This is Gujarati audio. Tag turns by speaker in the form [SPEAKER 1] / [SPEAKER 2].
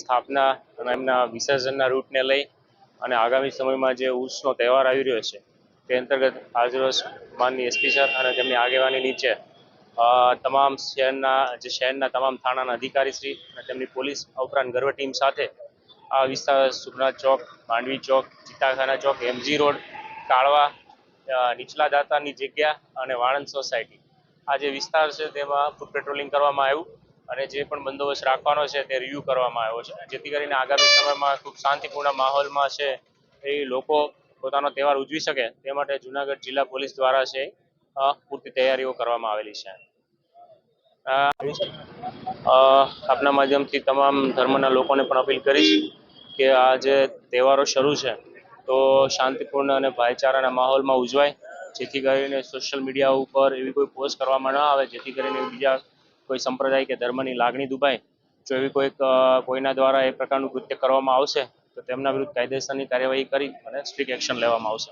[SPEAKER 1] સ્થાપના અને એમના વિસર્જનના રૂટને લઈ અને આગામી સમયમાં જે ઉર્સનો તહેવાર આવી રહ્યો છે, તે અંતર્ગત આજરોજ માનની એસપી સર અને તેમની આગેવાની નીચે તમામ શહેરના, જે શહેરના તમામ થાણાના અધિકારીશ્રી અને તેમની પોલીસ ઉપરાંત ગર્વ ટીમ સાથે આ વિસ્તાર સુખનાથ ચોક, માંડવી ચોક, ચિત્તાખાના ચોક, એમજી રોડ, કાળવા નીચલા દાતાની જગ્યા અને વાણંદ સોસાયટી. આ જે વિસ્તાર છે તેમાં ફૂટ પેટ્રોલિંગ કરવામાં આવ્યું. અને જે પણ બંદોબસ્ત રાખવાનો છે તે રિવ્યૂ કરવામાં આવ્યો છે. જેથી કરીને આગામી સમયમાં ખૂબ શાંતિપૂર્ણ માહોલમાં છે એ લોકો પોતાનો તહેવાર ઉજવી શકે તે માટે જુનાગઢ જિલ્લા પોલીસ દ્વારા છે પૂરતી તૈયારીઓ કરવામાં આવેલી છે. આપના માધ્યમથી તમામ ધર્મના લોકોને પણ અપીલ કરીશ કે આ જે તહેવારો શરૂ છે તો શાંતિપૂર્ણ અને ભાઈચારાના માહોલમાં ઉજવાય. જેથી કરીને સોશિયલ મીડિયા ઉપર એવી કોઈ પોસ્ટ કરવામાં ન આવે. જેથી કરીને બીજા કોઈ સંપ્રદાય કે ધર્મની લાગણી દુભાય, જો એવી કોઈક કોઈના દ્વારા એ પ્રકારનું કૃત્ય કરવામાં આવશે, તો તેમના વિરુદ્ધ કાયદેસરની કાર્યવાહી કરી અને સ્ટ્રિક્ટ એક્શન લેવામાં આવશે.